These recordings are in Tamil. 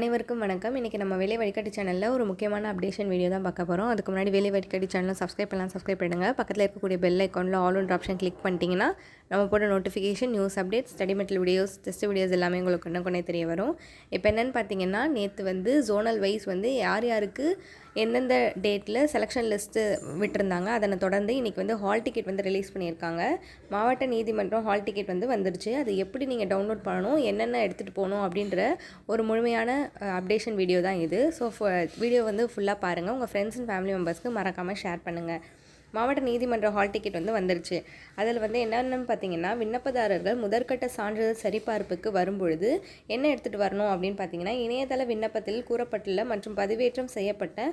அனைவருக்கும் வணக்கம். இன்றைக்கி நம்ம வேலை வழிகாட்டி சேனலில் ஒரு முக்கியமான அப்டேஷன் வீடியோ தான் பார்க்க போகிறோம் அதுக்கு முன்னாடி வேலை வழிகாட்டி சேனலை சப்ஸ்கிரைப் பண்ணலாம் சப்ஸ்கிரைப் பண்ணுங்க பக்கத்தில் இருக்கக்கூடிய பெல் ஐக்கானில் ஆல் ஒன் ஆப்ஷன் கிளிக் பண்ணிட்டீங்கன்னா நம்ம போட notification news updates study material videos test videos எல்லாமே உங்களுக்கு இன்னும் கொண்டே தெரிய வரும். இப்போ என்னென்னு பார்த்தீங்கன்னா நேற்று வந்து ஜோனல் வைஸ் வந்து யார் யாருக்கு எந்தெந்த டேட்டில் செலெக்ஷன் லிஸ்ட்டு விட்டுருந்தாங்க அதனை தொடர்ந்து இன்றைக்கி வந்து ஹால் டிக்கெட் வந்து ரிலீஸ் பண்ணியிருக்காங்க. மாவட்ட நீதிமன்றம் ஹால் டிக்கெட் வந்து வந்துருச்சு. அது எப்படி நீங்கள் டவுன்லோட் பண்ணணும் என்னென்ன எடுத்துகிட்டு போகணும் அப்படின்ற ஒரு முழுமையான அப்டேஷன் வீடியோ தான் இது. ஸோ வீடியோ வந்து ஃபுல்லாக பாருங்கள் உங்கள் ஃப்ரெண்ட்ஸ் அண்ட் ஃபேமிலி மெம்பர்ஸ்க்கு மறக்காமல் ஷேர் பண்ணுங்கள் மாவட்ட நீதிமன்ற ஹால் டிக்கெட் வந்து வந்துருச்சு. அதில் வந்து என்னென்னு பார்த்தீங்கன்னா விண்ணப்பதாரர்கள் முதற்கட்ட சான்றிதழ் சரிபார்ப்புக்கு வரும்பொழுது என்ன எடுத்துகிட்டு வரணும் அப்படின்னு பார்த்தீங்கன்னா இணையதள விண்ணப்பத்தில் கூறப்பட்டுள்ள மற்றும் பதிவேற்றம் செய்யப்பட்ட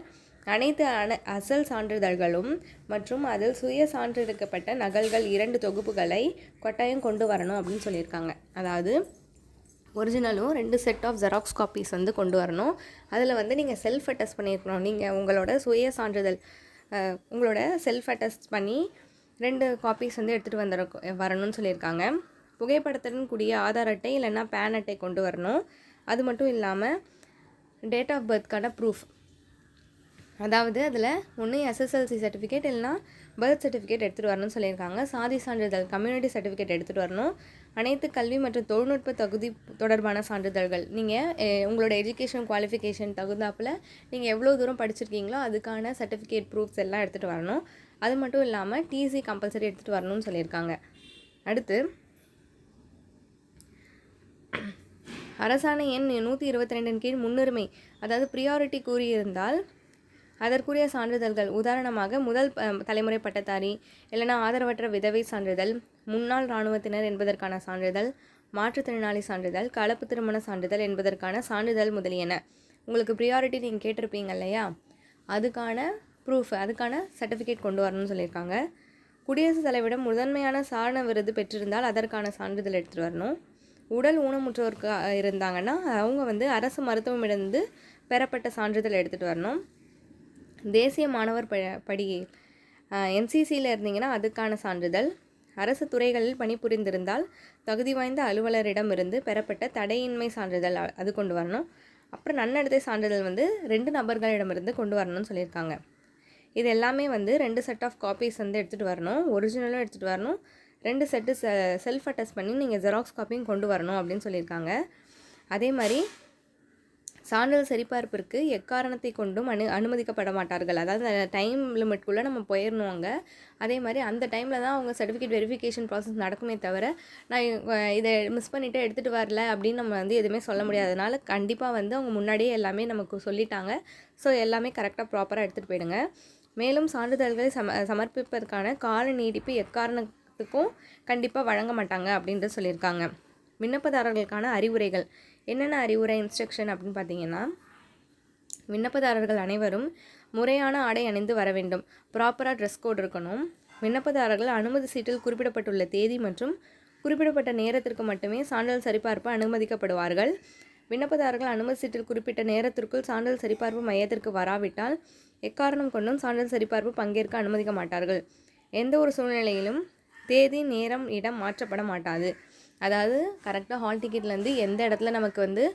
அனைத்து அன அசல் சான்றிதழ்களும் மற்றும் அதில் சுய சான்றெடுக்கப்பட்ட நகல்கள் இரண்டு தொகுப்புகளை கட்டாயம் கொண்டு வரணும் அப்படின்னு சொல்லியிருக்காங்க. அதாவது ஒரிஜினலும் ரெண்டு செட் ஆஃப் ஜெராக்ஸ் காப்பீஸ் வந்து கொண்டு வரணும். அதில் வந்து நீங்கள் செல்ஃப் அட்டஸ்ட் பண்ணியிருக்கணும். நீங்கள் உங்களோட சுய சான்றிதழ் உங்களோட செல்ஃப் அட்டஸ்ட் பண்ணி ரெண்டு காப்பீஸ் வந்து எடுத்துகிட்டு வந்துட வரணும்னு சொல்லியிருக்காங்க. புகைப்படத்துடன் கூடிய ஆதார் அட்டை இல்லைன்னா பேன் அட்டை கொண்டு வரணும். அது மட்டும் இல்லாமல் டேட் ஆஃப் பர்த்க்கான ப்ரூஃப் அதாவது அதில் ஒன்று எஸ்எஸ்எல்சி சர்டிஃபிகேட் இல்லைனா பர்த் சர்டிஃபிகேட் எடுத்துகிட்டு வரணும்னு சொல்லியிருக்காங்க. சாதி சான்றிதழ் கம்யூனிட்டி சர்டிஃபிகேட் எடுத்துகிட்டு வரணும். அனைத்து கல்வி மற்றும் தொழில்நுட்ப தகுதி தொடர்பான சான்றிதழ்கள். நீங்கள் உங்களோட எஜுகேஷன் குவாலிஃபிகேஷன் தகுந்தாப்பில் நீங்கள் எவ்வளோ தூரம் படிச்சிருக்கீங்களோ அதுக்கான சர்டிஃபிகேட் ப்ரூஃப்ஸ் எல்லாம் எடுத்துகிட்டு வரணும். அது மட்டும் இல்லாமல் டிசி கம்பல்சரி எடுத்துகிட்டு வரணும்னு சொல்லியிருக்காங்க. அடுத்து அரசாணை எண் நூற்றி இருபத்தி ரெண்டின் கீழ் முன்னுரிமை அதாவது ப்ரியாரிட்டி கூறியிருந்தால் அதற்குரிய சான்றிதழ்கள். உதாரணமாக முதல் தலைமுறை பட்டதாரி இல்லைனா ஆதரவற்ற விதவை சான்றிதழ் முன்னாள் இராணுவத்தினர் என்பதற்கான சான்றிதழ் மாற்றுத்திறனாளி சான்றிதழ் கலப்பு திருமண சான்றிதழ் என்பதற்கான சான்றிதழ் முதலியன. உங்களுக்கு ப்ரியாரிட்டி நீங்கள் கேட்டிருப்பீங்க இல்லையா? அதுக்கான ப்ரூஃப் அதுக்கான சர்டிஃபிகேட் கொண்டு வரணும்னு சொல்லியிருக்காங்க. குடியரசுத் தலைவரிடம் முதன்மையான சாரண விருது பெற்றிருந்தால் அதற்கான சான்றிதழ் எடுத்துகிட்டு வரணும். உடல் ஊனமுற்றோருக்கு இருந்தாங்கன்னா அவங்க வந்து அரசு மருத்துவமிடந்து பெறப்பட்ட சான்றிதழ் எடுத்துகிட்டு வரணும். தேசிய மாணவர் ப படி என்சிசியில் இருந்தீங்கன்னா அதுக்கான சான்றிதழ். அரசு துறைகளில் பணிபுரிந்திருந்தால் தகுதி வாய்ந்த அலுவலரிடம் இருந்து பெறப்பட்ட தடையின்மை சான்றிதழ் அது கொண்டு வரணும். அப்புறம் நன்னடத்தை சான்றிதழ் வந்து ரெண்டு நபர்களிடமிருந்து கொண்டு வரணும்னு சொல்லியிருக்காங்க. இது எல்லாமே வந்து ரெண்டு செட் ஆஃப் காப்பீஸ் வந்து எடுத்துகிட்டு வரணும். ஒரிஜினலும் எடுத்துகிட்டு வரணும். ரெண்டு செட்டு செ செல்ஃப் அட்டஸ்ட் பண்ணி நீங்கள் ஜெராக்ஸ் காப்பியும் கொண்டு வரணும் அப்படின்னு சொல்லியிருக்காங்க. அதே மாதிரி சான்றிதழ் சரிபார்ப்பிற்கு எக்காரணத்தை கொண்டும் அனு அனுமதிக்கப்பட மாட்டார்கள். அதாவது டைம் லிமிட்குள்ளே நம்ம போயிடணும் அங்கே. அதே மாதிரி அந்த டைமில் தான் அவங்க சர்டிஃபிகேட் வெரிஃபிகேஷன் ப்ராசஸ் நடக்குமே தவிர நான் இதை மிஸ் பண்ணிவிட்டு எடுத்துகிட்டு வரல அப்படின்னு நம்ம வந்து எதுவுமே சொல்ல முடியாதனால கண்டிப்பாக வந்து அவங்க முன்னாடியே எல்லாமே நமக்கு சொல்லிட்டாங்க. ஸோ எல்லாமே கரெக்டாக ப்ராப்பராக எடுத்துகிட்டு போயிடுங்க. மேலும் சான்றிதழ்களை சம சமர்ப்பிப்பதற்கான கால நீடிப்பு எக்காரணத்துக்கும் கண்டிப்பாக வழங்க மாட்டாங்க அப்படின்ட்டு சொல்லியிருக்காங்க. விண்ணப்பதாரர்களுக்கான அறிவுரைகள். என்னென்ன அறிவுரை இன்ஸ்ட்ரக்ஷன் அப்படின்னு பார்த்தீங்கன்னா விண்ணப்பதாரர்கள் அனைவரும் முறையான ஆடை அணிந்து வர வேண்டும். ப்ராப்பராக ட்ரெஸ் கோட் இருக்கணும். விண்ணப்பதாரர்கள் அனுமதி சீட்டில் குறிப்பிடப்பட்டுள்ள தேதி மற்றும் குறிப்பிடப்பட்ட நேரத்திற்கு மட்டுமே சான்றிதழ் சரிபார்ப்பு அனுமதிக்கப்படுவார்கள். விண்ணப்பதாரர்கள் அனுமதி சீட்டில் குறிப்பிட்ட நேரத்திற்குள் சான்றிதழ் சரிபார்ப்பு மையத்திற்கு வராவிட்டால் எக்காரணம் கொண்டும் சான்றிதழ் சரிபார்ப்பு பங்கேற்க அனுமதிக்க மாட்டார்கள். எந்த ஒரு சூழ்நிலையிலும் தேதி நேரம் இடம் மாற்றப்பட மாட்டாது. அதாவது கரெக்டாக ஹால் டிக்கெட்லேருந்து எந்த இடத்துல நமக்கு வந்து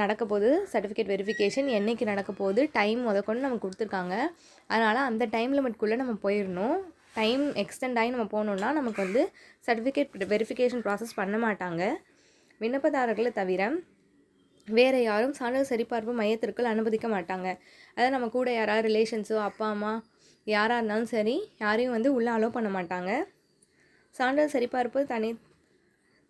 நடக்க போகுது சர்டிஃபிகேட் வெரிஃபிகேஷன் என்னைக்கு நடக்க போகுது டைம் முதற்கொண்டு நமக்கு கொடுத்துருக்காங்க. அதனால் அந்த டைம் லிமிட்குள்ளே நம்ம போயிடணும். டைம் எக்ஸ்டெண்ட் ஆகி நம்ம போகணுன்னா நமக்கு வந்து சர்டிஃபிகேட் வெரிஃபிகேஷன் ப்ராசஸ் பண்ண மாட்டாங்க. விண்ணப்பதாரர்களை தவிர வேறு யாரும் சான்றிதழ் சரிபார்ப்பு மையத்திற்குள் அனுமதிக்க மாட்டாங்க. அதாவது நம்ம கூட யாராவது ரிலேஷன்ஸோ அப்பா அம்மா யாராக இருந்தாலும் சரி யாரையும் வந்து உள்ளே அலோவ் பண்ண மாட்டாங்க. சான்றிதழ் சரிபார்ப்பு தனி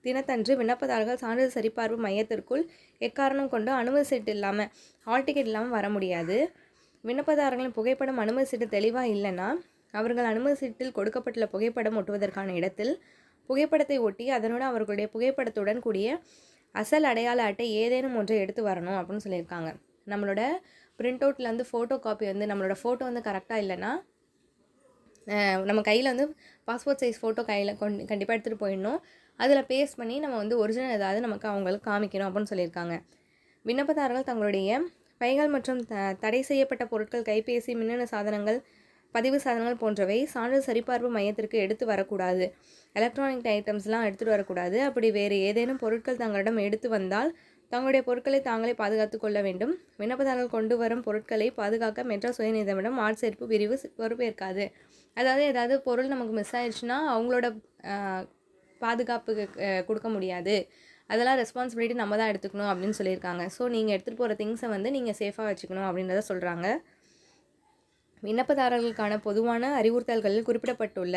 தினத்தன்று விண்ணப்பதாரர்கள் சான்றிதழ் சரிபார்ப்பு மையத்திற்குள் எக்காரணம் கொண்டு அனுமதி சீட்டு இல்லாமல் ஹால் டிக்கெட் இல்லாமல் வர முடியாது. விண்ணப்பதாரர்களின் புகைப்படம் அனுமதி சீட்டு தெளிவாக இல்லைன்னா அவர்கள் அனுமதி சீட்டில் கொடுக்கப்பட்டுள்ள புகைப்படம் ஒட்டுவதற்கான இடத்தில் புகைப்படத்தை ஒட்டி அதனுடன் அவர்களுடைய புகைப்படத்துடன் கூடிய அசல் அடையாள அட்டை ஏதேனும் ஒன்றை எடுத்து வரணும் அப்படின்னு சொல்லியிருக்காங்க. நம்மளோட பிரிண்ட் அவுட்டில் வந்து ஃபோட்டோ காப்பி வந்து நம்மளோட ஃபோட்டோ வந்து கரெக்டாக இல்லைன்னா நம்ம கையில் வந்து பாஸ்போர்ட் சைஸ் ஃபோட்டோ கையில் கொண்டு கண்டிப்பாக எடுத்துகிட்டு போயிடணும். அதில் பேஸ்ட் பண்ணி நம்ம வந்து ஒரிஜினல் ஏதாவது நமக்கு அவங்களுக்கு காமிக்கணும் அப்படின்னு சொல்லியிருக்காங்க. விண்ணப்பதாரர்கள் தங்களுடைய பைகள் மற்றும் த தடை செய்யப்பட்ட பொருட்கள் கைபேசி மின்னணு சாதனங்கள் பதிவு சாதனங்கள் போன்றவை சான்றிதழ் சரிபார்ப்பு மையத்திற்கு எடுத்து வரக்கூடாது. எலக்ட்ரானிக் ஐட்டம்ஸ்லாம் எடுத்துகிட்டு வரக்கூடாது. அப்படி வேறு ஏதேனும் பொருட்கள் தங்களிடம் எடுத்து வந்தால் தங்களுடைய பொருட்களை தாங்களே பாதுகாத்து கொள்ள வேண்டும். விண்ணப்பதாரர்கள் கொண்டு வரும் பொருட்களை பாதுகாக்க மெட்ராஸ் உயர்நீதிமன்றம் ஆட்சேர்ப்பு பிரிவு பொறுப்பேற்காது. அதாவது ஏதாவது பொருள் நமக்கு மிஸ் ஆயிடுச்சுன்னா அவங்களோட பாதுகாப்பு பாதுகாப்புக்கு கொடுக்க முடியாது. அதெல்லாம் ரெஸ்பான்சிபிலிட்டி நம்ம தான் எடுத்துக்கணும் அப்படின்னு சொல்லியிருக்காங்க. ஸோ நீங்கள் எடுத்துகிட்டு போகிற திங்ஸை வந்து நீங்கள் சேஃபாக வச்சுக்கணும் அப்படின்றத சொல்கிறாங்க விண்ணப்பதாரர்களுக்கான பொதுவான அறிவுறுத்தல்களில் குறிப்பிடப்பட்டுள்ள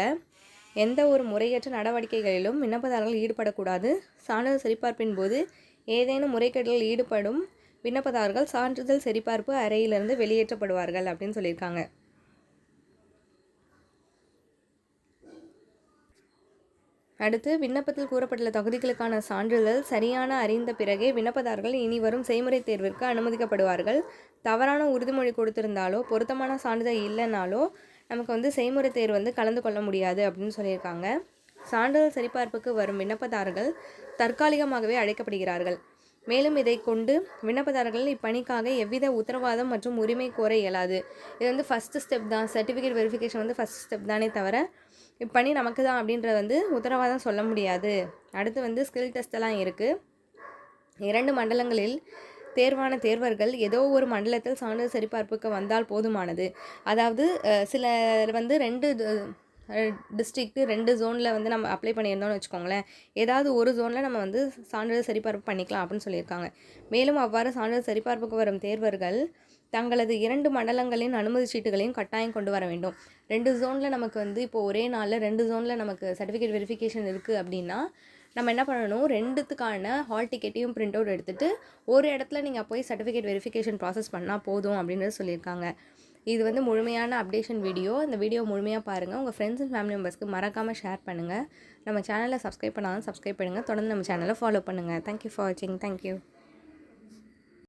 எந்த ஒரு முறையற்ற நடவடிக்கைகளிலும் விண்ணப்பதாரர்கள் ஈடுபடக்கூடாது. சான்றிதழ் சரிபார்ப்பின் போது ஏதேனும் முறைகேடுகளில் ஈடுபடும் விண்ணப்பதாரர்கள் சான்றிதழ் சரிபார்ப்பு அறையிலிருந்து வெளியேற்றப்படுவார்கள் அப்படின்னு சொல்லியிருக்காங்க. அடுத்து விண்ணப்பத்தில் கூறப்பட்டுள்ள தகுதிகளுக்கான சான்றிதழ் சரியான அறிந்த பிறகே விண்ணப்பதாரர்கள் இனி வரும் செய்முறை தேர்விற்கு அனுமதிக்கப்படுவார்கள். தவறான உறுதிமொழி கொடுத்திருந்தாலோ பொருத்தமான சான்றிதழ் இல்லைனாலோ நமக்கு வந்து செய்முறை தேர்வு வந்து கலந்து கொள்ள முடியாது அப்படின்னு சொல்லியிருக்காங்க. சான்றிதழ் சரிபார்ப்புக்கு வரும் விண்ணப்பதாரர்கள் தற்காலிகமாகவே அழைக்கப்படுகிறார்கள். மேலும் இதை கொண்டு விண்ணப்பதாரர்கள் இப்பணிக்காக எவ்வித உத்தரவாதம் மற்றும் உரிமை கோர இயலாது. இது வந்து ஃபஸ்ட்டு ஸ்டெப் தான். சர்டிஃபிகேட் வெரிஃபிகேஷன் வந்து ஃபஸ்ட் ஸ்டெப் தானே தவிர இப்பணி நமக்கு தான் அப்படின்றது வந்து உத்தரவாதம் சொல்ல முடியாது. அடுத்து வந்து ஸ்கில் டெஸ்டெல்லாம் இருக்குது இரண்டு மண்டலங்களில் தேர்வான தேர்வர்கள் ஏதோ ஒரு மண்டலத்தில் சான்றிதழ் சரிபார்ப்புக்கு வந்தால் போதுமானது. அதாவது சிலர் வந்து ரெண்டு டிஸ்ட்ரிக்ட்டு ரெண்டு ஜோனில் வந்து நம்ம அப்ளை பண்ணியிருந்தோம்னு வச்சுக்கோங்களேன். ஏதாவது ஒரு ஜோனில் நம்ம வந்து சான்றிதழ் சரிபார்ப்பு பண்ணிக்கலாம் அப்படின்னு சொல்லியிருக்காங்க. மேலும் அவ்வாறு சான்றிதழ் சரிபார்ப்புக்கு வரும் தேர்வர்கள் தங்களது இரண்டு மண்டலங்களின் அனுமதி சீட்டுகளையும் கட்டாயம் கொண்டு வர வேண்டும். ரெண்டு ஜோனில் நமக்கு வந்து இப்போ ஒரே நாளில் ரெண்டு ஜோனில் நமக்கு சர்டிஃபிகேட் வெரிஃபிகேஷன் இருக்குது அப்படின்னா நம்ம என்ன பண்ணணும்? ரெண்டுத்துக்கான ஹால் டிக்கெட்டையும் பிரிண்ட் அவுட் எடுத்துகிட்டு ஒரு இடத்துல நீங்கள் போய் சர்டிஃபிகேட் வெரிஃபிகேஷன் ப்ராசஸ் பண்ணால் போதும் அப்படின்றது சொல்லியிருக்காங்க. இது வந்து முழுமையான அப்டேஷன் வீடியோ இந்த வீடியோ முழுமையாக பாருங்கள் உங்கள் ஃப்ரெண்ட்ஸ் அண்ட் ஃபேமிலி மெம்பர்ஸ்க்கு மறக்காமல் ஷேர் பண்ணுங்கள் நம்ம சேனலை சப்ஸ்கிரைப் பண்ணாலும் சப்ஸ்கிரைப் பண்ணுங்கள் தொடர்ந்து நம்ம சேனலை ஃபாலோ பண்ணுங்கள் தேங்க்யூ ஃபார் வாட்சிங் தேங்க்யூ